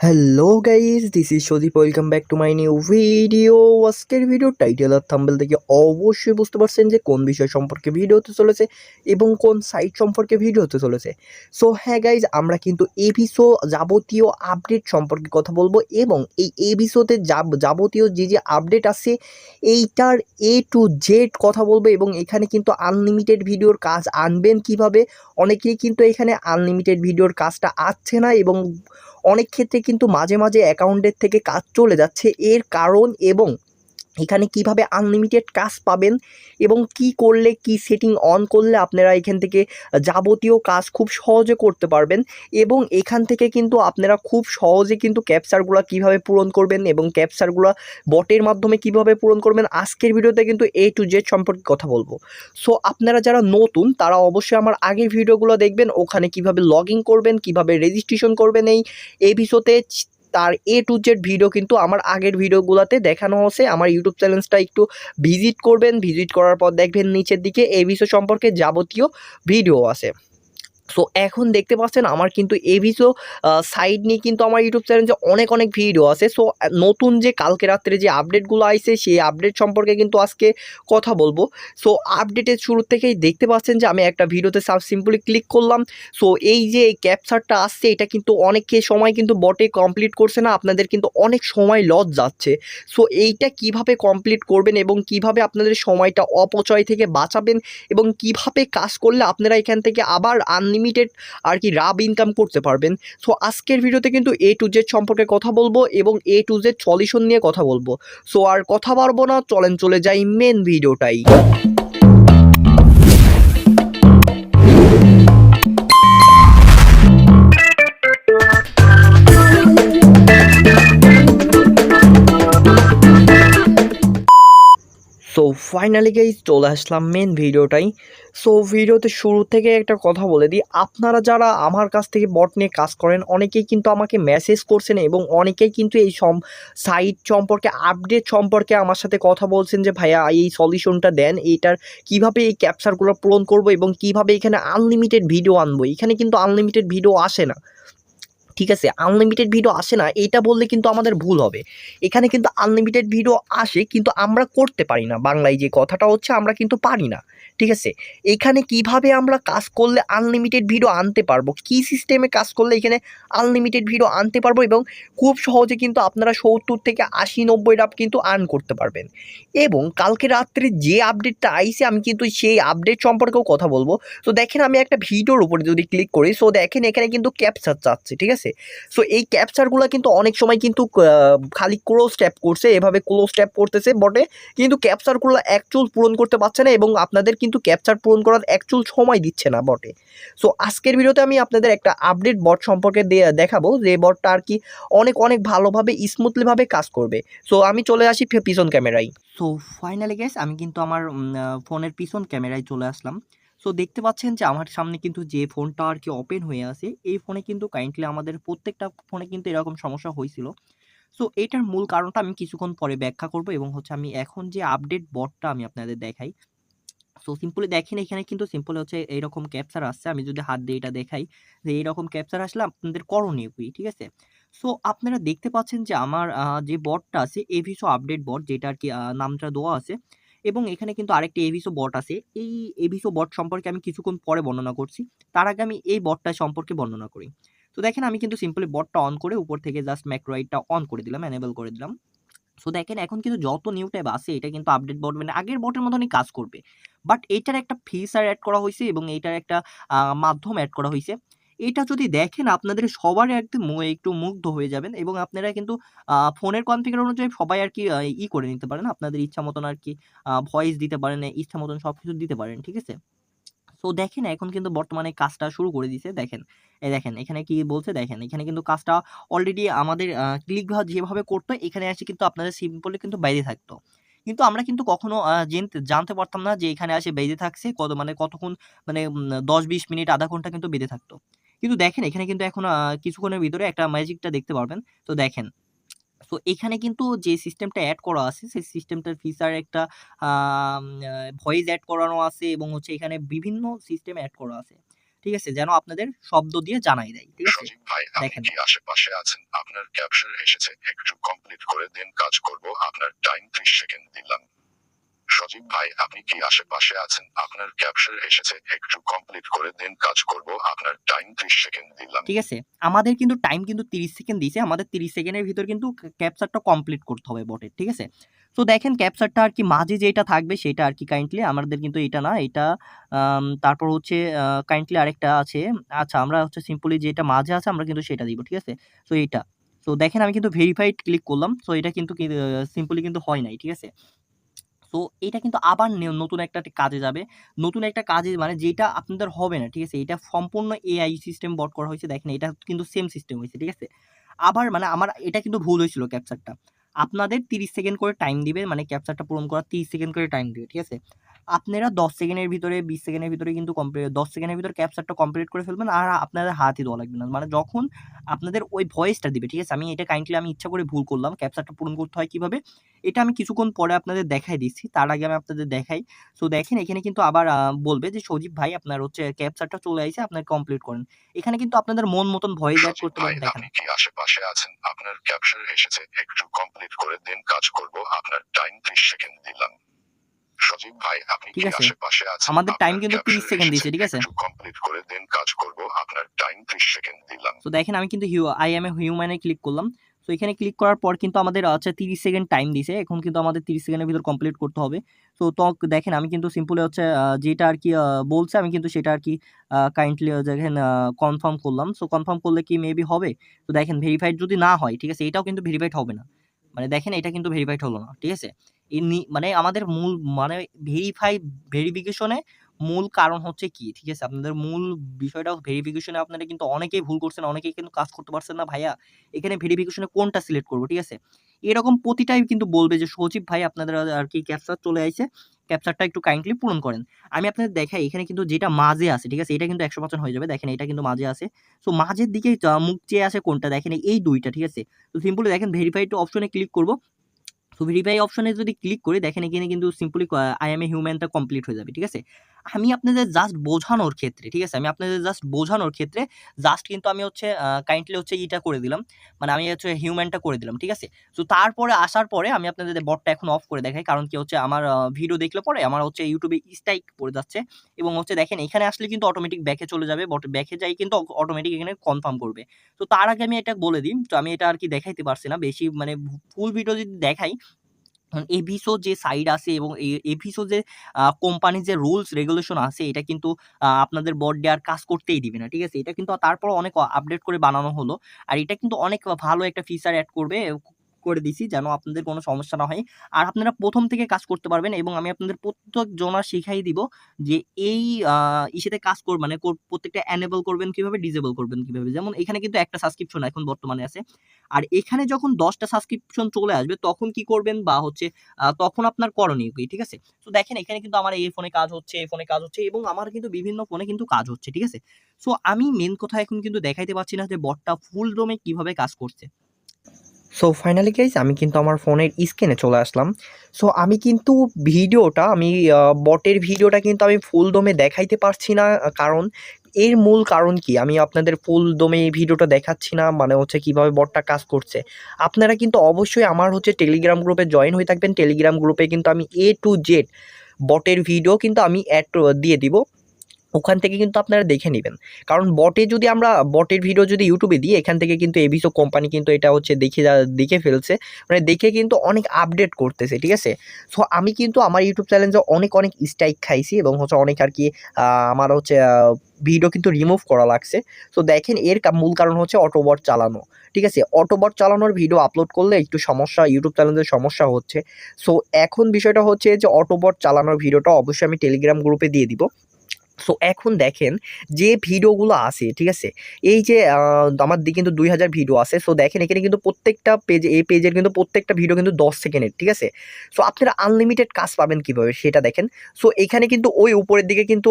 Hello guys this is Sadip welcome back to my new video আজকের video title আর thumbnail থেকে অবশ্যই বুঝতে পারছেন যে কোন বিষয় সম্পর্কে ভিডিও হতে চলেছে এবং কোন সাইট সম্পর্কে ভিডিও হতে চলেছে। সো হ্যাঁ গাইজ আমরা কিন্তু এভিসো যাবতীয় আপডেট সম্পর্কে কথা বলব এবং এই এভিসোতে যাবতীয় যে যে আপডেট আছে, এইটার এ টু জেড কথা বলব এবং এখানে কিন্তু আনলিমিটেড ভিডিওর কাজ আনবেন কীভাবে? অনেকেই কিন্তু এখানে আনলিমিটেড ভিডিওর কাজটা আসছে না এবং অনেক ক্ষেত্রে কিন্তু মাঝে মাঝে অ্যাকাউন্টের থেকে কাজ চলে যাচ্ছে। এর কারণ এবং এখানে কীভাবে আনলিমিটেড কাজ পাবেন এবং কি করলে, কি সেটিং অন করলে আপনারা এখান থেকে যাবতীয় কাজ খুব সহজে করতে পারবেন এবং এখান থেকে কিন্তু আপনারা খুব সহজে কিন্তু ক্যাপচারগুলো কীভাবে পূরণ করবেন এবং ক্যাপচারগুলো বটের মাধ্যমে কীভাবে পূরণ করবেন, আজকের ভিডিওতে কিন্তু এ টু জেড সম্পর্কে কথা বলব। সো আপনারা যারা নতুন, তারা অবশ্যই আমার আগের ভিডিওগুলো দেখবেন, ওখানে কীভাবে লগ করবেন, কীভাবে রেজিস্ট্রেশন করবেন এই এপিসোডে তার এ টু জেড ভিডিও কিন্তু আমার আগের ভিডিওগুলোতে দেখানো হচ্ছে আমার ইউটিউব চ্যানেলসটা একটু ভিজিট করবেন। ভিজিট করার পর দেখবেন নিচের দিকে এ বিষয় সম্পর্কে যাবতীয় ভিডিও আছে। সো এখন দেখতে পাচ্ছেন আমার কিন্তু এভিসো সাইড নিয়ে কিন্তু আমার ইউটিউব চ্যানেলে অনেক অনেক ভিডিও আছে। সো নতুন যে কালকে রাত্রে যে আপডেটগুলো আইছে, সেই আপডেট সম্পর্কে কিন্তু আজকে কথা বলব। সো আপডেটের শুরু থেকেই দেখতে পাচ্ছেন যে আমি একটা ভিডিওতে সাব সিম্পলি ক্লিক করলাম। সো এই যে ক্যাপচারটা আসছে, এটা কিন্তু অনেকে সময় কিন্তু বটে কমপ্লিট করছে না, আপনাদের কিন্তু অনেক সময় লস যাচ্ছে। সো এইটা কীভাবে কমপ্লিট করবেন এবং কীভাবে আপনাদের সময়টা অপচয় থেকে বাঁচাবেন এবং কীভাবে কাজ করলে আপনারা এখান থেকে আবার আনলিমিটেড আর কি রাব ইনকাম করতে পারবেন। সো আজকের ভিডিওতে কিন্তু এ টু জেড সম্পর্কে কথা বলব এবং এ টু জেড সলিউশন নিয়ে কথা বলব। সো আর কথা পারব না, চলেন চলে যাই মেন ভিডিওটাই ফাইনালি গাইজ চলে আসলাম মেন ভিডিওটাই সো ভিডিওতে শুরু থেকে একটা কথা বলে দিই। আপনারা যারা আমার কাছ থেকে বট নিয়ে কাজ করেন, অনেকেই কিন্তু আমাকে মেসেজ করছেন এবং অনেকেই কিন্তু এই সম সাইট সম্পর্কে আপডেট সম্পর্কে আমার সাথে কথা বলছেন যে, ভাইয়া, এই সলিউশনটা দেন। এইটার কীভাবে এই ক্যাপচারগুলো পূরণ করব এবং কীভাবে এখানে আনলিমিটেড ভিডিও আনব? এখানে কিন্তু আনলিমিটেড ভিডিও আসে না। ঠিক আছে? আনলিমিটেড ভিডিও আসে না, এটা বললে কিন্তু আমাদের ভুল হবে। এখানে কিন্তু আনলিমিটেড ভিডিও আসে, কিন্তু আমরা করতে পারি না। বাংলায় যে কথাটা হচ্ছে, আমরা কিন্তু পারি না। ঠিক আছে? এখানে কীভাবে আমরা কাজ করলে আনলিমিটেড ভিডিও আনতে পারব? কি সিস্টেমে কাজ করলে এখানে আনলিমিটেড ভিডিও আনতে পারব? এবং খুব সহজে কিন্তু আপনারা সত্তর থেকে আশি, নব্বই ডাব কিন্তু আর্ন করতে পারবেন। এবং কালকে রাত্রে যে আপডেটটা আইসে আমি কিন্তু সেই আপডেট সম্পর্কেও কথা বলব। তো দেখেন, আমি একটা ভিডিওর উপরে যদি ক্লিক করি সো দেখেন এখানে কিন্তু ক্যাপচার চাচ্ছে ঠিক আছে? সো এই ক্যাপচারগুলো কিন্তু অনেক সময় কিন্তু খালি ক্লোজ ট্যাপ করছে, এভাবে ক্লোজ ট্যাপ করতেছে বটে কিন্তু ক্যাপচারগুলো অ্যাকচুয়াল পূরণ করতে পারছে না এবং আপনাদের কিন্তু ক্যাপচার পূরণ করার অ্যাকচুয়াল সময় দিচ্ছে না বটে। সো আজকের ভিডিওতে আমি আপনাদের একটা আপডেট বট সম্পর্কে দেখাবো, যে বটটা আর কি অনেক অনেক ভালোভাবে স্মুথলিভাবে কাজ করবে। সো আমি চলে আসি পিছন ক্যামেরায় সো ফাইনালি গেস আমি কিন্তু আমার ফোনের পিছন ক্যামেরায় চলে আসলাম। সো দেখতে পাচ্ছেন যে আমার সামনে কিন্তু যে ফোনটা আর কি ওপেন হয়ে আছে, এই ফোনে কিন্তু কাইন্ডলি আমাদের প্রত্যেকটা ফোনে কিন্তু এরকম সমস্যা হয়েছিল। সো এটার মূল কারণটা আমি কিছুক্ষণ পরে ব্যাখ্যা করব এবং হচ্ছে আমি এখন যে আপডেট বটটা আমি আপনাদের দেখাই। সো সিম্পলি দেখেন, এখানে কিন্তু সিম্পল হচ্ছে এইরকম ক্যাপচার আসছে। আমি যদি হাত দিয়ে এটা দেখাই যে এইরকম ক্যাপচার আসলে আপনাদের করণীয় কি, ঠিক আছে? সো আপনারা দেখতে পাচ্ছেন যে আমার যে বটটা আছে এভিসো আপডেট বট যেটা আর কি নামটা দেওয়া আছে এবং এখানে কিন্তু আরেকটি এভিসো বট আছে। এই এভিসো বট সম্পর্কে আমি কিছুক্ষণ পরে বর্ণনা করছি। তার আগে আমি এই বটটা সম্পর্কে বর্ণনা করি। তো দেখেন, আমি কিন্তু সিম্পলি বটটা অন করে উপর থেকে জাস্ট ম্যাক্রোয়াইটটা অন করে দিলাম এনেবল করে দিলাম। সো দেখেন, এখন কিন্তু যত নিউ ট্যাব আছে, এটা কিন্তু আপডেট বট মানে আগের বটের মতনই কাজ করবে। বাট এটার একটা ফিচার অ্যাড করা হয়েছে এবং এটার একটা মাধ্যম অ্যাড করা হয়েছে। এটা যদি দেখেন, আপনাদের সবার একদম একটু মুগ্ধ হয়ে যাবেন এবং আপনারা কিন্তু ফোনের কনফিগার অনুযায়ী সবাই আর কি ই করে নিতে পারেন। আপনাদের ইচ্ছা মতন আর কি ভয়েস দিতে পারেন, ইচ্ছা মতন সব কিছু দিতে পারেন, ঠিক আছে? তো দেখেন, এখন কিন্তু বর্তমানে কাজটা শুরু করে দিছে। দেখেন এই দেখেন, এখানে কি বলছে? দেখেন, এখানে কিন্তু কাজটা অলরেডি আমাদের ক্লিক যেভাবে করতো, এখানে এসে কিন্তু আপনাদের সিম্পলি কিন্তু বাইরে থাকতো। কিন্তু আমরা কিন্তু কখনো জেনতে- পারতাম না যে এখানে এসে বেঁধে থাকছে, কত মানে কতক্ষণ মানে দশ বিশ মিনিট, আধা ঘণ্টা কিন্তু বেঁধে থাকতো। কিন্তু দেখেন এখানে কিন্তু এখন কিছুক্ষণের ভিতরে একটা ম্যাজিকটা দেখতে পারবেন। তো দেখেন তো এখানে কিন্তু যে সিস্টেমটা অ্যাড করা আছে সেই সিস্টেমটার ফিচার একটা ভয়েস অ্যাড করানো আছে এবং হচ্ছে এখানে বিভিন্ন সিস্টেম অ্যাড করা আছে। ঠিক আছে? যেন আপনাদের শব্দ দিয়ে জানাই দেয়। ঠিক আছে? দেখেন। আশেপাশে আছেন? আপনার ক্যাপচার এসেছে একটু কমপ্লিট করে দেন কাজ করব। আপনার টাইম ত্রিশ সেকেন্ড দিলাম। সজীব ভাই, আপনি কি আশেপাশে আছেন? আপনার ক্যাপচার এসেছে, একটু কমপ্লিট করে দেন, কাজ করব। আপনার টাইম ত্রিশ সেকেন্ড দিলাম। ঠিক আছে? আমাদের কিন্তু টাইম কিন্তু তিরিশ সেকেন্ড দিয়েছে। আমাদের তিরিশ সেকেন্ডের ভিতর কিন্তু ক্যাপচারটা কমপ্লিট করতে হবে বটের ঠিক আছে? তো দেখেন ক্যাপচারটা আর কি মাঝে যেটা থাকবে, সেটা আর কি কাইন্ডলি আমাদের কিন্তু এটা না, এটা তারপর হচ্ছে কাইন্ডলি আরেকটা আছে। আচ্ছা আমরা হচ্ছে সিম্পলি যেটা মাঝে আছে, আমরা কিন্তু সেটা দিব, ঠিক আছে? তো এটা। তো দেখেন, আমি কিন্তু ভেরিফাইড ক্লিক করলাম। তো এটা কিন্তু সিম্পলি কিন্তু হয় নাই, ঠিক আছে? তো এটা কিন্তু আবার নতুন একটা কাজে যাবে। নতুন একটা কাজে মানে যেটা আপনাদের হবে না, ঠিক আছে? এটা সম্পূর্ণ এআই সিস্টেম বট করা হয়েছে, দেখেন এটা কিন্তু সেম সিস্টেম হয়েছে, ঠিক আছে? আবার মানে আমার, এটা কিন্তু ভুল হয়েছিল ক্যাপচারটা আপনাদের তিরিশ সেকেন্ড করে টাইম দিবে মানে ক্যাপচারটা পূরণ করার তিরিশ সেকেন্ড করে টাইম দিবে, ঠিক আছে? আপনারা দশ সেকেন্ডের ভিতরে বিশ সেকেন্ডের ভিতরে কিন্তু কমপ্লিট দশ সেকেন্ডের ভিতরে ক্যাপচারটা কমপ্লিট করে ফেলবেন আর আপনাদের হাতই দেওয়া লাগবে না। মানে যখন আপনাদের ওই ভয়েসটা দিবে ঠিক আছে? আমি এটা কাইন্ডলি আমি ইচ্ছা করে ভুল করলাম ক্যাপচারটা পূরণ করতে হয় কীভাবে? এটা আমি কিছুক্ষণ পরে আপনাদের দেখাই দিচ্ছি তার আগে আমি আপনাদের দেখাই। সো দেখেন এখানে কিন্তু আবার বলবে যে সজীব ভাই আপনার হচ্ছে ক্যাপচারটা চলে আসছে আপনার কমপ্লিট করেন। এখানে কিন্তু আপনাদের মন মতন ভয়েস অ্যাড করতে পারেন দেখেন। কি আশেপাশে আছেন? আপনার ক্যাপচার এসেছে একটু কমপ্লিট করে দেন কাজ করব। আপনার টাইম ত্রিশ সেকেন্ড দিলাম। সজীব ভাই আপনি কি আশেপাশে আছেন? আমাদের আপনার কিন্তু 30 সেকেন্ড দিয়েছে, ঠিক আছে? কমপ্লিট করে দেন কাজ করব। আপনার টাইম ত্রিশ সেকেন্ড দিলাম। তো দেখেন আমি কিন্তু হিউ আই এম এ হিউম্যানে ক্লিক করলাম। তো এখানে ক্লিক করার পর কিন্তু আমাদের হচ্ছে তিরিশ সেকেন্ড টাইম দিছে এখন কিন্তু আমাদের তিরিশ সেকেন্ডের ভিতর কমপ্লিট করতে হবে। তো দেখেন আমি কিন্তু সিম্পলি হচ্ছে যেটা আর কি বলছে আমি কিন্তু সেটা আর কি কাইন্ডলি দেখেন কনফার্ম করলাম। সো কনফার্ম করলে কি মেবি হবে? তো দেখেন ভেরিফাইড যদি না হয় ঠিক আছে এটাও কিন্তু ভেরিফাইড হবে না। মানে দেখেন এটা কিন্তু ভেরিফাইড হলো না ঠিক আছে? মানে আমাদের মূল মানে ভেরিফাই ভেরিফিকেশনে মূল কারণ হচ্ছে কি, ঠিক আছে? আপনাদের মূল বিষয়টা ভেরিফিকেশনে আপনারা কিন্তু অনেকেই ভুল করছেন, অনেকেই কিন্তু কাজ করতে পারছেন না ভাইয়া। এখানে ভেরিফিকেশনে কোনটা সিলেক্ট করব, ঠিক আছে? এরকম প্রতিটাই কিন্তু বলবে যে সজীব ভাই, আপনাদের আর কি ক্যাপচার চলে আসছে ক্যাপচারটা একটু কাইন্ডলি পূরণ করেন। আমি আপনাদের দেখাই, এখানে কিন্তু যেটা মাঝে আছে, ঠিক আছে? এটা কিন্তু একশো পার্সেন্ট হয়ে যাবে, দেখেন এটা কিন্তু মাঝে আছে। সো মাঝের দিকে মুখ চেয়ে আছে কোনটা? দেখেন এই দুইটা, ঠিক আছে? তো সিম্পলি দেখেন ভেরিফাইড অপশনে ক্লিক করব। তো ভেরিফাই অপশনে যদি ক্লিক করি, দেখেন এখানে কিন্তু সিম্পলি আই এম এ হিউম্যানটা কমপ্লিট হয়ে যাবে, ঠিক আছে? আমি আপনাদের জাস্ট বোঝানোর ক্ষেত্রে, ঠিক আছে? আমি আপনাদের জাস্ট বোঝানোর ক্ষেত্রে জাস্ট কিন্তু আমি হচ্ছে কাইন্ডলি হচ্ছে ইটা করে দিলাম। মানে আমি হচ্ছে হিউম্যানটা করে দিলাম, ঠিক আছে? তো তারপরে আসার পরে আমি আপনাদের বটটা এখন অফ করে দেখাই, কারণ কি হচ্ছে আমার ভিডিও দেখলে পরে আমার হচ্ছে ইউটিউবে স্ট্রাইক পড়ে যাচ্ছে। এবং হচ্ছে দেখেন, এখানে আসলে কিন্তু অটোমেটিক ব্যাকে চলে যাবে বট ব্যাকে যাই কিন্তু অটোমেটিক এখানে কনফার্ম করবে। তো তার আগে আমি এটা বলে দিই, তো আমি এটা আর কি দেখাইতে পারছি না। বেশি মানে ফুল ভিডিও যদি দেখাই এভিসো যে সাইড আছে এবং এভিসো যে কোম্পানির যে রুলস রেগুলেশন আছে এটা কিন্তু আপনাদের বোর্ডে আর কাজ করতেই দিবে না, ঠিক আছে? এটা কিন্তু তারপর অনেক আপডেট করে বানানো হলো। আর এটা কিন্তু অনেক ভালো একটা ফিচার অ্যাড করবে করে দিছি যেন আপনাদের কোনো সমস্যা না হয়। আর আপনারা প্রথম থেকে কাজ করতে পারবেন এবং আমি আপনাদের প্রত্যেক জনা শিখাই দিব যে এই ইসেতে কাজ কর মানে প্রত্যেকটা অ্যানেবল করবেন কীভাবে ডিজেবল করবেন কীভাবে। যেমন এখানে কিন্তু একটা সাবস্ক্রিপশন এখন বর্তমানে আছে। আর এখানে যখন দশটা সাবস্ক্রিপশন চলে আসবে, তখন কি করবেন বা হচ্ছে তখন আপনার করণীয় কি, ঠিক আছে? তো দেখেন এখানে কিন্তু আমার এই ফোনে কাজ হচ্ছে, এই ফোনে কাজ হচ্ছে এবং আমার কিন্তু বিভিন্ন ফোনে কিন্তু কাজ হচ্ছে, ঠিক আছে? সো আমি মেন কথা এখন কিন্তু দেখাইতে পারছি না যে বটটা ফুল ডোমে কীভাবে কাজ করছে। সো ফাইনালি গাইজ আমি কিন্তু আমার ফোনের স্ক্রিনে চলে আসলাম। সো আমি কিন্তু ভিডিওটা আমি বটের ভিডিওটা কিন্তু আমি ফুল দমে দেখাইতে পারছি না কারণ এর মূল কারণ কি? আমি আপনাদের ফুল দমে এই ভিডিওটা দেখাচ্ছি না মানে হচ্ছে কীভাবে বটটা কাজ করছে। আপনারা কিন্তু অবশ্যই আমার হচ্ছে টেলিগ্রাম গ্রুপে জয়েন হয়ে থাকবেন। টেলিগ্রাম গ্রুপে কিন্তু আমি এ টু জেড বটের ভিডিও কিন্তু আমি অ্যাড দিয়ে দিব। ওখান থেকে কিন্তু আপনারা দেখে নেবেন। কারণ বটে যদি আমরা, বটের ভিডিও যদি ইউটিউবে দিই, এখান থেকে কিন্তু এবিসো কোম্পানি কিন্তু এটা হচ্ছে দেখে দেখে ফেলছে। মানে দেখে কিন্তু অনেক আপডেট করতেছে, ঠিক আছে? সো আমি কিন্তু আমার ইউটিউব চ্যানেলে অনেক অনেক স্ট্রাইক খাইছি এবং হচ্ছে অনেক আর কি আমার হচ্ছে ভিডিও কিন্তু রিমুভ করা লাগছে। সো দেখেন এর মূল কারণ হচ্ছে অটোবট চালানো, ঠিক আছে? অটোবট চালানোর ভিডিও আপলোড করলে একটু সমস্যা ইউটিউব চ্যানেলের সমস্যা হচ্ছে। সো এখন বিষয়টা হচ্ছে যে অটোবট চালানোর ভিডিওটা অবশ্যই আমি টেলিগ্রাম গ্রুপে দিয়ে দিব। সো এখন দেখেন যে ভিডিওগুলো আছে, ঠিক আছে? এই যে আমার দিকে কিন্তু দুই হাজার ভিডিও আছে। সো দেখেন এখানে কিন্তু প্রত্যেকটা পেজ এই পেজের কিন্তু প্রত্যেকটা ভিডিও কিন্তু দশ সেকেন্ডের, ঠিক আছে? সো আপনারা আনলিমিটেড কাজ পাবেন কীভাবে সেটা দেখেন। সো এখানে কিন্তু ওই উপরের দিকে কিন্তু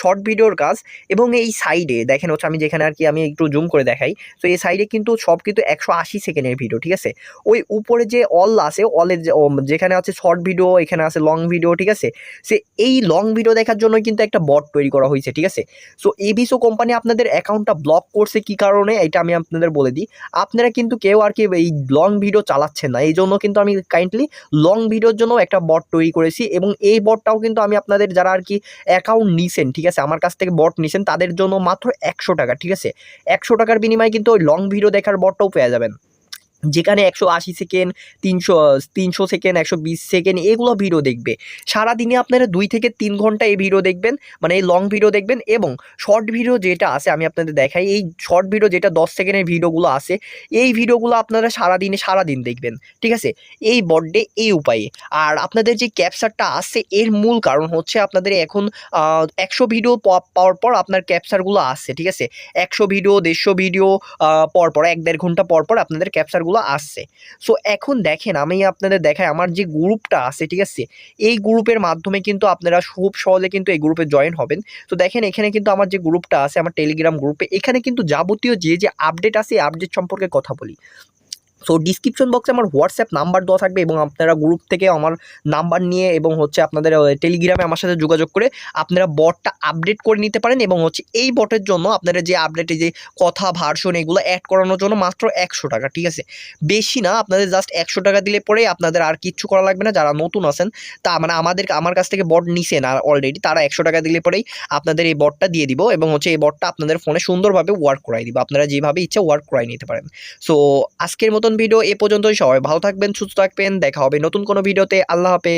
শর্ট ভিডিওর কাজ এবং এই সাইডে দেখেন হচ্ছে আমি যেখানে আর কি আমি একটু জুম করে দেখাই। তো এই সাইডে কিন্তু সব কিন্তু একশো আশি সেকেন্ডের ভিডিও ঠিক আছে? ওই উপরে যে অল আছে অলের যেখানে আছে শর্ট ভিডিও এখানে আছে লং ভিডিও ঠিক আছে? সে এই লং ভিডিও দেখার জন্য কিন্তু একটা বট তৈরি করা হয়েছে, ঠিক আছে? সো এবিসো কোম্পানি আপনাদের অ্যাকাউন্টটা ব্লক করছে কি কারণে? এটা আমি আপনাদের বলে দিই। আপনারা কিন্তু কেউ আর কি এই লং ভিডিও চালাচ্ছেন না। এই জন্য কিন্তু আমি কাইন্ডলি লং ভিডিওর জন্য একটা বট তৈরি করেছি এবং এই বটটাও কিন্তু আমি আপনাদের যারা আর কি অ্যাকাউন্ট নিছেন, ঠিক আছে? আমার কাছ থেকে বট নিছেন, তাদের জন্য মাত্র একশো টাকা, ঠিক আছে? একশো টাকার বিনিময়ে কিন্তু ওই লং ভিডিও দেখার বটটাও পেয়ে যাবেন। যেখানে একশো আশি সেকেন্ড তিনশো তিনশো সেকেন্ড একশো বিশ সেকেন্ড এগুলো ভিডিও দেখবে। সারাদিনে আপনারা দুই থেকে তিন ঘণ্টা এই ভিডিও দেখবেন মানে এই লং ভিডিও দেখবেন এবং শর্ট ভিডিও যেটা আছে আমি আপনাদের দেখাই, এই শর্ট ভিডিও যেটা দশ সেকেন্ডের ভিডিওগুলো আছে, এই ভিডিওগুলো আপনারা সারাদিনে সারাদিন দেখবেন, ঠিক আছে? এই বড্ডে এই উপায়ে। আর আপনাদের যে ক্যাপচারটা আছে, এর মূল কারণ হচ্ছে আপনাদের এখন একশো ভিডিও পাওয়ার পর আপনার ক্যাপচারগুলো আসছে ঠিক আছে? একশো ভিডিও দেড়শো ভিডিও পর পর এক দেড় ঘণ্টা পর পর আপনাদের ক্যাপচারগুলো আসছে। সো এখন দেখেন, আমি আপনাদের দেখাই, আমার যে গ্রুপটা আছে, ঠিক আছে? এই গ্রুপের মাধ্যমে কিন্তু আপনারা খুব সহজে কিন্তু এই গ্রুপে জয়েন হবেন। তো দেখেন, এখানে কিন্তু আমার যে গ্রুপটা আছে, আমার টেলিগ্রাম গ্রুপে এখানে কিন্তু যাবতীয় যে যে আপডেট আছে, এই আপডেট সম্পর্কে কথা বলি। সো ডিসক্রিপশন বক্সে আমার হোয়াটসঅ্যাপ নাম্বার দেওয়া থাকবে এবং আপনারা গ্রুপ থেকে আমার নাম্বার নিয়ে এবং হচ্ছে আপনাদের টেলিগ্রামে আমার সাথে যোগাযোগ করে আপনারা বটটা আপডেট করে নিতে পারেন এবং হচ্ছে এই বটের জন্য আপনারা যে আপডেটে যে কথা ভার্সন এগুলো অ্যাড করানোর জন্য মাত্র একশো টাকা, ঠিক আছে? বেশি না, আপনাদের জাস্ট একশো টাকা দিলে পরে আপনাদের আর কিচ্ছু করা লাগবে না, যারা নতুন আছেন, তা মানে আমাদের আমার কাছ থেকে বট নিছেন আর অলরেডি তারা একশো টাকা দিলে পরেই আপনাদের এই বটটা দিয়ে দিব এবং হচ্ছে এই বটটা আপনাদের ফোনে সুন্দরভাবে ওয়ার্ক করাই দিব, আপনারা যেভাবে ইচ্ছা ওয়ার্ক করাই নিতে পারেন। সো আজকের মতন ভিডিও এ পর্যন্তই। সবাই ভালো থাকবেন, সুস্থ থাকবেন। দেখা হবে নতুন কোনো ভিডিওতে আল্লাহ হাফেজ।